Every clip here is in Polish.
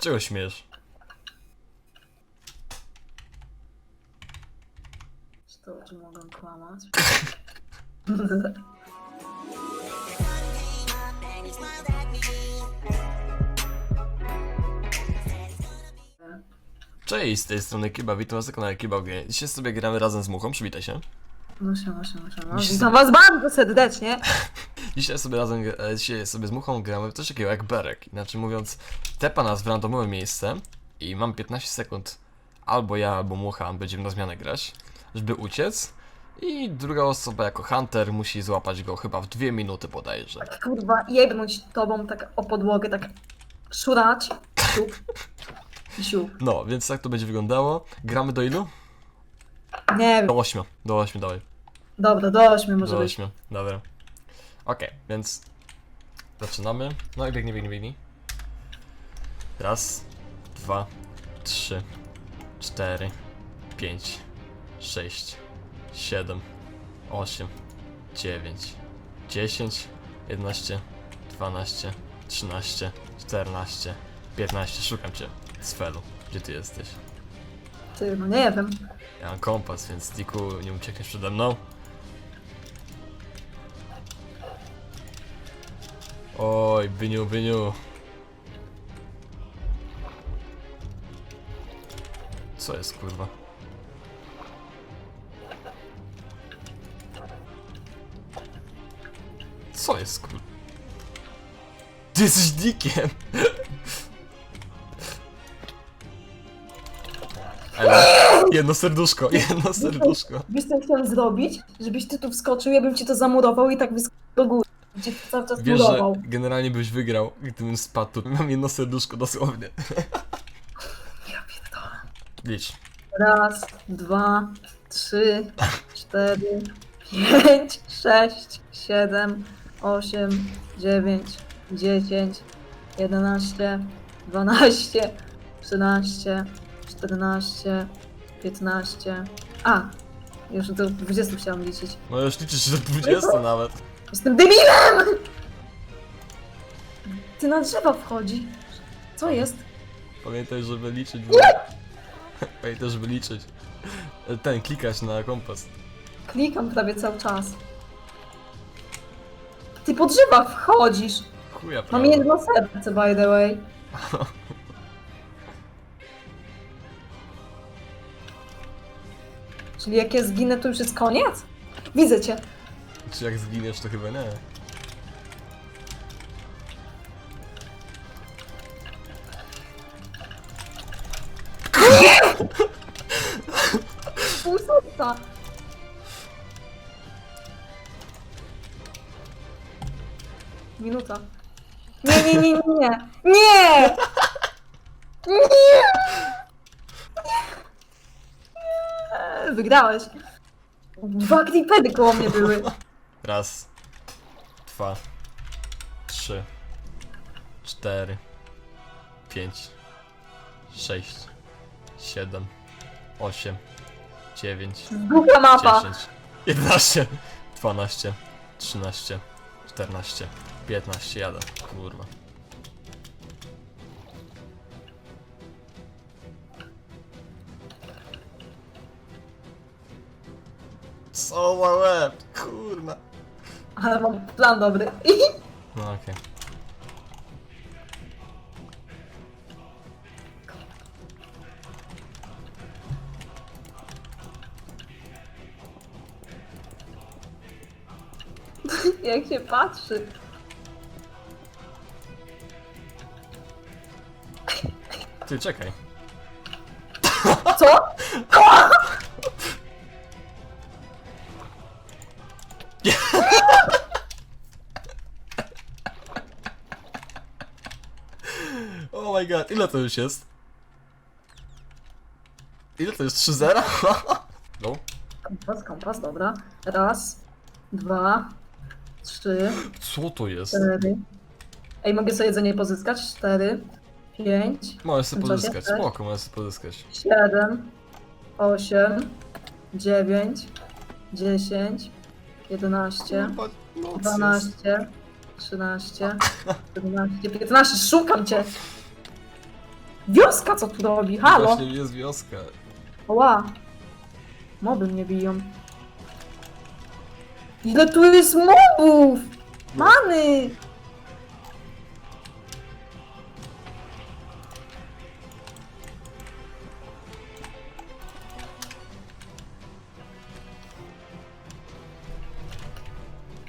Czego śmiesz? Czy to oczy mogą kłamać? Cześć, z tej strony Kiba, witam was na kanale Kiba G. Dzisiaj sobie gramy razem z Muchą, przywitaj się. No siema, siema, siema. Dzisiaj- Witam was bardzo serdecznie. Dzisiaj sobie razem, e, dzisiaj sobie z Muchą gramy w coś takiego jak Berek. Inaczej mówiąc, tepa nas w randomowe miejsce i mam 15 sekund, albo ja, albo Mucha będziemy na zmianę grać, żeby uciec. I druga osoba jako Hunter musi złapać go chyba w dwie minuty bodajże. Kurwa, jebnąć tobą tak o podłogę, tak szurać. Siup. I siup. No, więc tak to będzie wyglądało. Gramy do ilu? Nie wiem. Do 8. Do 8 dawaj. Dobra, do ośmiu może Do być. 8. Dobra. Okej, więc zaczynamy. No i biegnie, biegnie, biegnie. Raz, dwa, trzy, cztery, pięć, sześć, siedem, osiem, dziewięć, dziesięć, jedenaście, dwanaście, trzynaście, czternaście, piętnaście. Szukam cię, Sfelu. Gdzie ty jesteś? Ty, no nie wiem. Ja mam kompas, więc Diku nie uciekniesz przede mną. Oj, Byniu, Byniu. Co jest kurwa? Co jest kurwa? Ty jesteś dikiem! Ale jedno serduszko, jedno serduszko. Wiesz co chciałem zrobić? Żebyś ty tu wskoczył, ja bym ci to zamurował i tak wyskoczył do góry. Gdzie cały czas Wiesz, że generalnie byś wygrał, gdybym spadł. Mam jedno serduszko dosłownie. Ja pierdolę. Licz. Raz, dwa, trzy, cztery, pięć, sześć, siedem, osiem, dziewięć, dziesięć, jedenaście, dwanaście, trzynaście, czternaście, piętnaście. A! Już do 20 chciałam liczyć. Możesz liczyć do 20 nawet. Jestem debilem! Ty na drzewa wchodzi. Co jest? Pamiętaj, żeby liczyć. Bo... Pamiętaj, żeby liczyć. Ten, klikać na kompas. Klikam prawie cały czas. Ty po drzewach wchodzisz. Chuja, Mam prawda? jedno serce, by the way. Czyli jak ja zginę, to już jest koniec? Widzę cię. Czy jak zginiesz, to chyba nie. Pół. Minuta. Nie, nie, nie, nie, nie. Nie! Nie! Nie! Wygrałeś. Dwa creepery koło mnie były. Raz, dwa, trzy, cztery, pięć, sześć, siedem, osiem, dziewięć, Głupia mapa. 10, 11, 12, 13, 14, 15, jadę. Kurwa. Co ma łeb? Kurwa. Ale mam plan dobry. No okej. Jak się patrzy. Ty czekaj. Oh my god, ile to już jest? Ile to jest? 3-0? No. Kompas, kompas, dobra. Raz, dwa, trzy, Co to jest? cztery. Ej, mogę sobie jedzenie pozyskać? Cztery, pięć, Możesz sobie pozyskać, spoko, możesz sobie pozyskać. siedem, osiem, dziewięć, dziesięć, jedenaście, Kurwa, noc jest. dwanaście, trzynaście, czternaście, piętnaście. Szukam cię! Wioska co tu robi? Halo? Właśnie jest wioska. Ła. Moby mnie biją. Ile tu jest mobów? Many!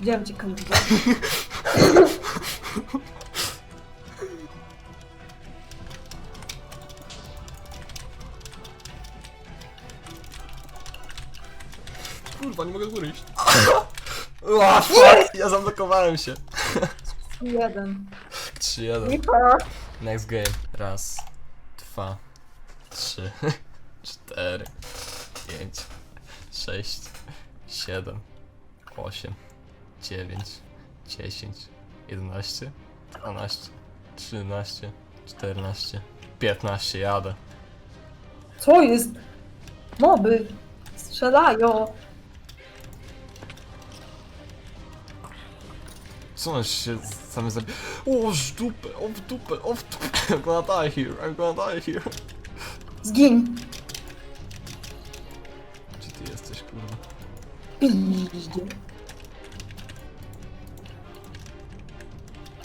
Widziałem cię kurwa. Kurwa, nie mogę z góry iść. Ła, fuck, ja zablokowałem się. Jeden. 3-1. Lipa. Next game. Raz, dwa, trzy, cztery, pięć, sześć, siedem, osiem, dziewięć, dziesięć, jedenaście, dwanaście, trzynaście, czternaście, piętnaście. Jadę. Co jest? Moby. Strzelają. Co on się same zabi... O, w dupę, o w dupę, o w dupę. I'm gonna die here, I'm gonna die here. Zgin. Gdzie ty jesteś, kurwa? Piździe.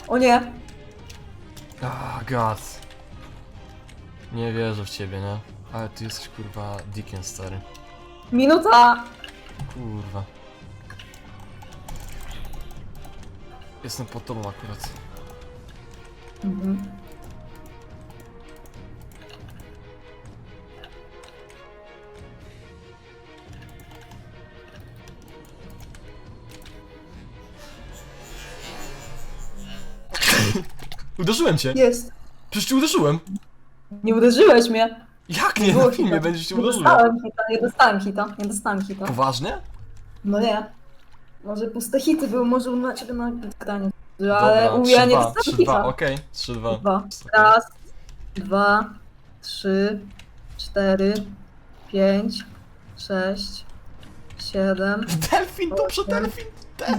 O nie. Ah, god. Nie wierzę w ciebie, nie? Ale ty jesteś, kurwa, Dicken, stary. Minuta. Kurwa. Jestem pod tobą akurat. Mhm. Uderzyłem cię! Jest. Przecież cię uderzyłem! Nie uderzyłeś mnie. Jak nie? było Na filmie hita. będziesz cię Nie uderzyłem. dostałem hita, nie dostałem hita, nie dostałem hita. Poważnie? No nie. Może puste hity były, może na ciebie na pytanie. Ale u ja nie 3-2, dostałem 3-2, hita. okej, 3-2. Dwa. Raz, dwa, trzy, cztery, pięć, sześć, siedem, Delfin, dobrze, delfin!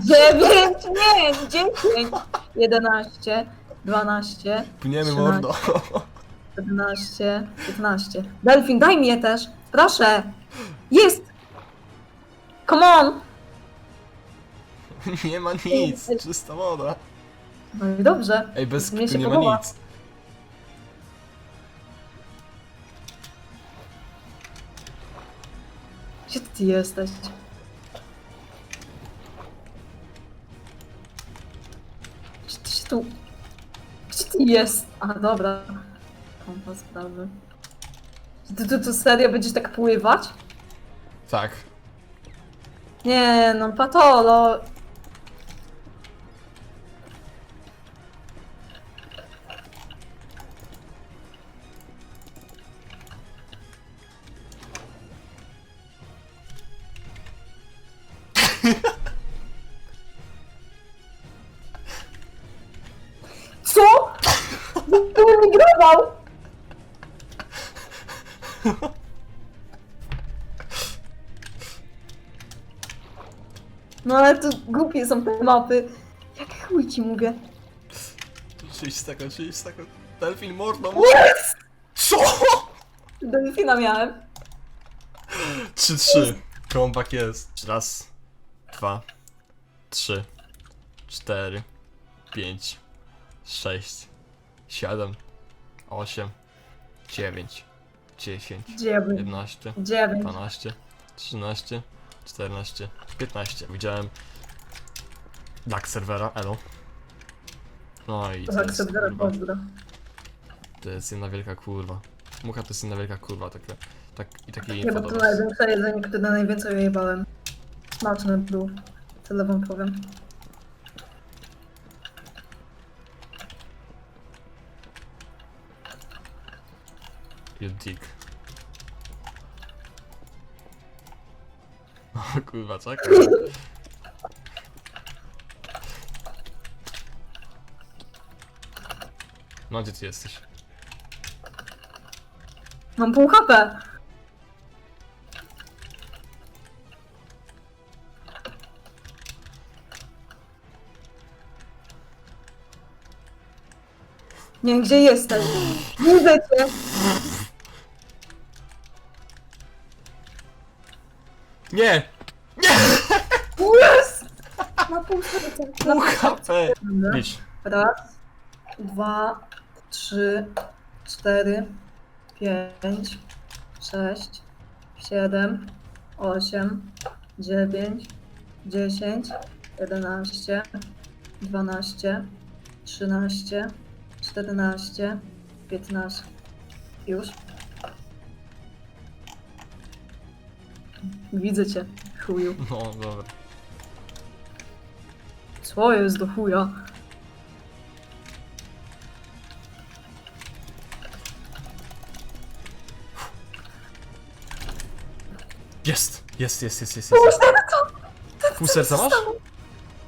dziewięć, nie, dziesięć, jedenaście, dwanaście, Pniemy Trzynaście. mordo. 14, 15. Delfin, daj mi je też. Proszę. Jest. Come on. Nie ma nic, czysta woda. No i dobrze. Ej, bez Mnie kitu się nie ma podoba. nic. Gdzie ty jesteś? Gdzie ty się tu... Jest? A, dobra. Kompas prawy. Ty tu, tu serio będziesz tak pływać? Tak. Nie, no patolo. Grywał! No ale tu głupie są te mapy. Jak chuj ci mówię. 30 sekund, 30 sekund. Delfin mordo. Yes! Co? Delfina miałem. 3-3. Comeback jest. Raz, dwa, trzy, cztery, pięć, sześć, siedem, osiem, dziewięć, dziesięć, Dziewięć. jedenaście, Dziewięć. 12, 13, 14, 15. Widziałem Black serwera, elo. No i to Tak jest, kurwa, pozdro. to jest jedna wielka kurwa. Mucha to jest jedna wielka kurwa, takie, tak, i takie Nie, bo to was. największe jedzenie, które najwięcej jebałem. Smaczny był. Tyle wam powiem. You dick. O kurwa. No gdzie ty jesteś? Mam pół HP. Nie, gdzie jesteś? Widzę cię! Nie! Jest! Na pół serca. Na Pół. HP! Dobra. Licz. Raz, dwa, trzy, cztery, pięć, sześć, siedem, osiem, dziewięć, dziesięć, jedenaście, dwanaście, trzynaście, czternaście, piętnaście. Już. Widzę cię, chuju. No, dobra. Co jest do chuja? Jest! Jest, jest, jest, jest, jest. Pół serca masz?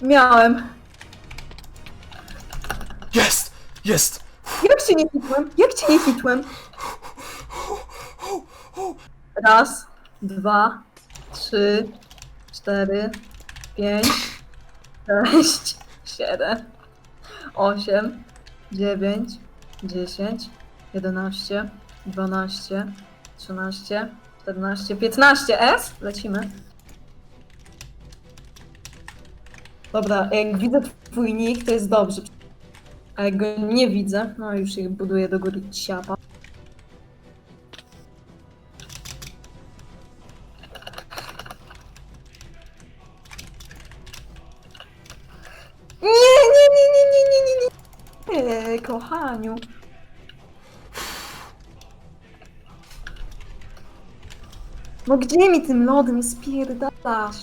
Miałem. Jest! Jest! Jak cię nie hitłem? Jak cię nie hitłem? Raz, dwa, trzy, cztery, pięć, sześć, siedem, osiem, dziewięć, dziesięć, jedenaście, dwanaście, trzynaście, czternaście, piętnaście. S? Lecimy. Dobra, jak widzę twój nick, to jest dobrze. A jak go nie widzę, no już ich buduję do góry ciapa. Kochaniu. No gdzie mi tym lodem spierdalasz?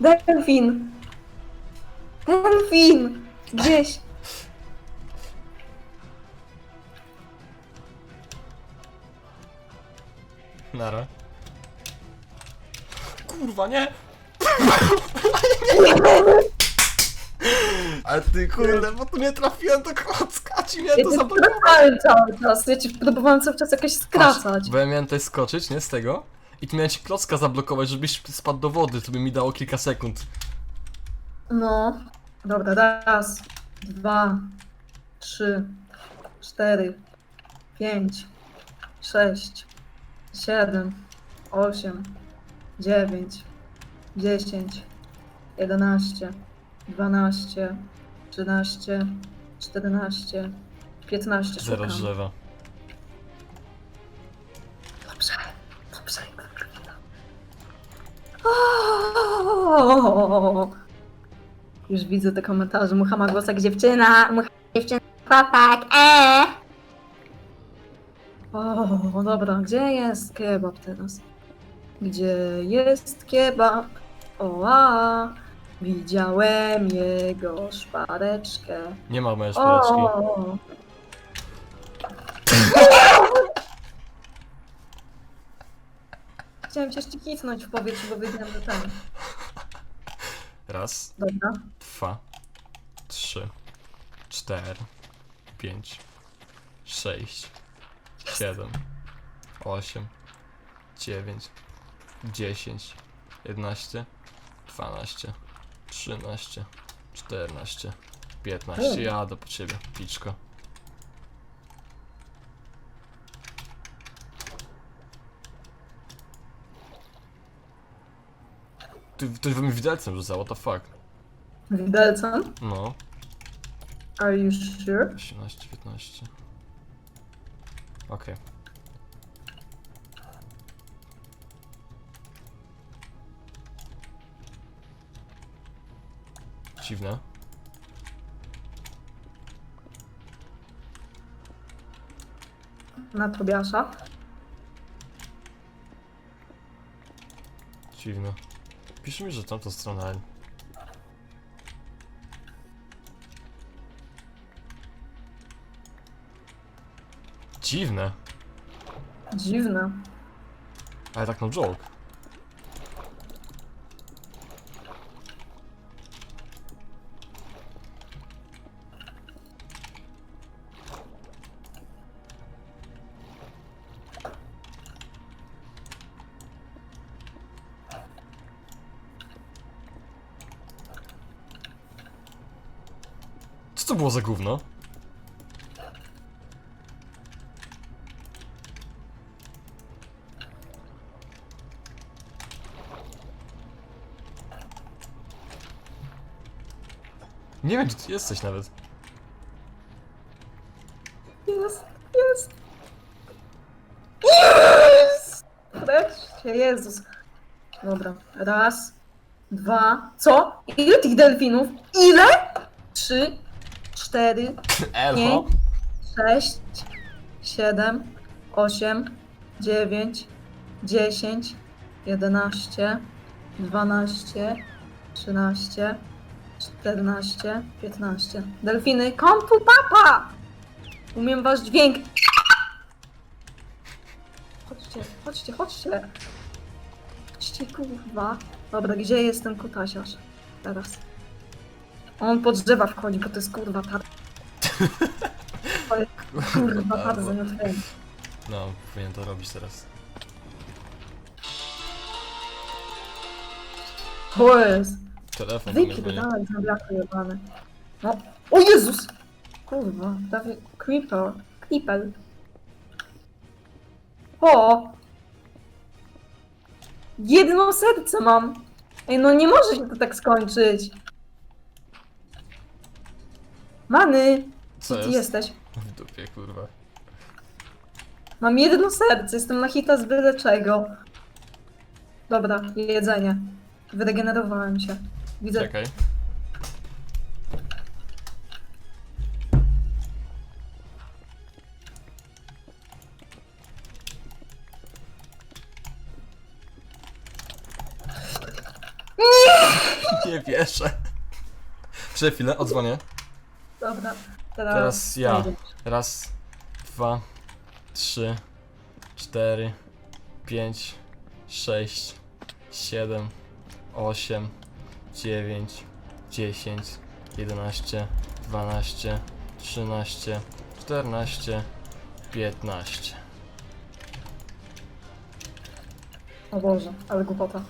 Delfin! Delfin! Gdzieś! Kurwa, nie! Ale ty kurde, bo tu nie trafiłem do klocka, ci miałem Ja to cię próbowałem cały czas, ja ci próbowałem cały czas jakoś skracać. Patrz, Bo ja miałem tutaj skoczyć, nie? Z tego. I tu miałem ci klocka zablokować, żebyś spadł do wody, to by mi dało kilka sekund. No. Dobra, raz, dwa, trzy, cztery, pięć, sześć, siedem, osiem, dziewięć, dziesięć, jedenaście, dwanaście, trzynaście, czternaście, piętnaście. Zero drzewa. Dobrze, dobrze. O! Już widzę te komentarze. Mucha ma głos jak dziewczyna. Mucha dziewczyna. Chłopak. Eee. O, dobra. Gdzie jest kebab teraz? Gdzie jest kebab? O, a, widziałem jego szpareczkę. Nie ma mojej szpileczki. O! Chciałem cię jeszcze w powietrzu, bo wiedziałem, że ten. Raz, Dobra. dwa, trzy, cztery, pięć, sześć, siedem, osiem, dziewięć, dziesięć, jedenaście, dwanaście, trzynaście, czternaście, piętnaście. Jadę po ciebie, piczko. Ty, ktoś we mnie widelcem rzucał, what the fuck? Widelcem? No. Are you sure? 18, 15. Okej. Dziwne. Na Tobiasza? Dziwne. Pisze mi, że tamta strona. Dziwne. Dziwne. Ale tak no joke. To było za gówno? Nie wiem, czy ty jesteś nawet. Jest, jest. Jest! Wreszcie, Jezus. Dobra, raz, dwa, co? Ile tych delfinów? Ile? Trzy, cztery, Elho? sześć, siedem, osiem, dziewięć, dziesięć, jedenaście, dwanaście, trzynaście, czternaście, piętnaście. Delfiny, kom tu papa! Umiem wasz dźwięk. Chodźcie, chodźcie, chodźcie. Chodźcie, kurwa. Dobra, gdzie jest ten kutasiarz? Teraz. On pod drzewa wchodzi, bo to jest kurwa tar... To jest kurwa tar zamiotwienie. No, powinien to robić teraz. Bo jest. Telefon do mnie jebany. No. O Jezus! Kurwa, prawie creeper. Creeper. O! Jedno serce mam. Ej, no nie może się to tak skończyć. Many, Co gdzie ty jest? jesteś? W dupie, kurwa. Mam jedno serce, jestem na hita z byle czego. Dobra, jedzenie. Wyregenerowałem się. Widzę, Czekaj. Nie wierzę. Przez chwilę, odzwonię. Dobra. Teraz, Teraz ja. Raz, dwa, trzy, cztery, pięć, sześć, siedem, osiem, dziewięć, dziesięć, jedenaście, dwanaście, trzynaście, czternaście, piętnaście. O Boże, ale głupota.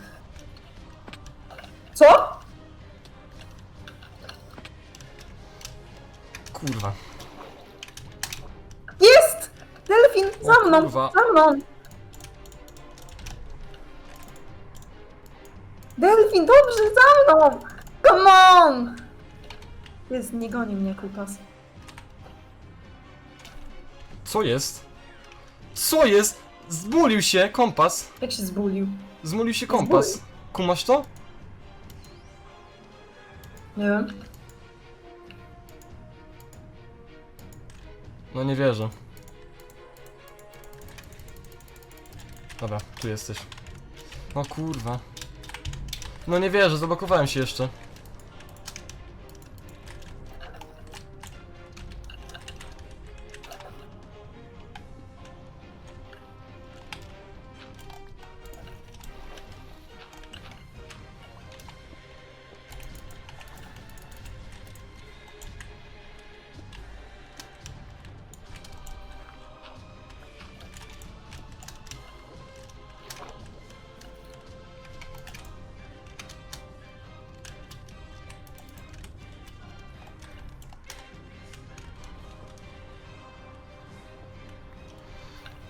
Co? Kurwa. Jest! Delfin, O za mną, kurwa. za mną! Delfin, dobrze, za mną! Come on! Jest, nie goni mnie kutas. Co jest? Co jest? Zmulił się kompas. Jak się zbulił? Zmulił się kompas. Kumasz to? Nie wiem. No nie wierzę. Dobra, tu jesteś. No kurwa. No nie wierzę, zablokowałem się jeszcze.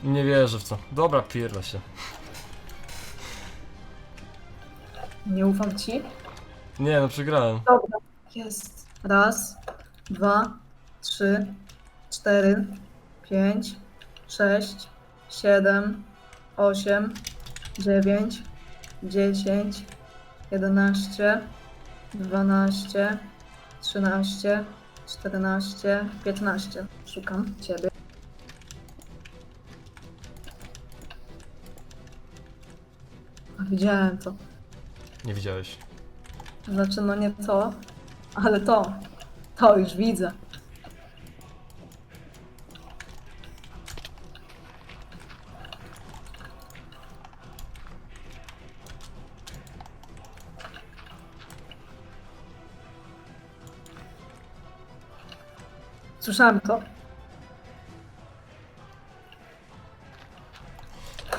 Nie wierzę w to. Dobra, pierdla się. Nie ufam ci. Nie, no przegrałem. Dobra. Jest. Raz, dwa, trzy, cztery, pięć, sześć, siedem, osiem, dziewięć, dziesięć, jedenaście, dwanaście, trzynaście, czternaście, piętnaście. Szukam ciebie. Widziałem to. Nie widziałeś. Znaczy, no nie to, ale to. To już widzę. Słyszałem to.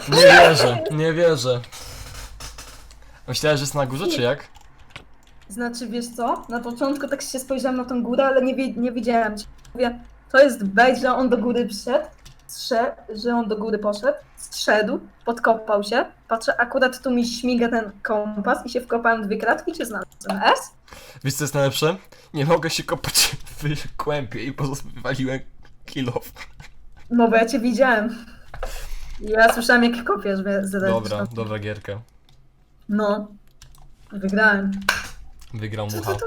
Nie wierzę, nie wierzę. Myślałeś, że jest na górze, czy jak? Znaczy, wiesz co? Na początku tak się spojrzałem na tą górę, ale nie, wi- nie widziałem cię. Mówię, to jest bait, że on do góry przyszedł, strze- że on do góry poszedł, zszedł, podkopał się. Patrzę, akurat tu mi śmiga ten kompas i się wkopałem w dwie kratki, czy znalazłem S? Wiesz co jest najlepsze? Nie mogę się kopać w kłębie i po prostu wywaliłem kill off. No bo ja cię widziałem. Ja słyszałem jak kopiesz, więc Dobra, dobra gierka. No. Wygrałem. Wygrał mucha.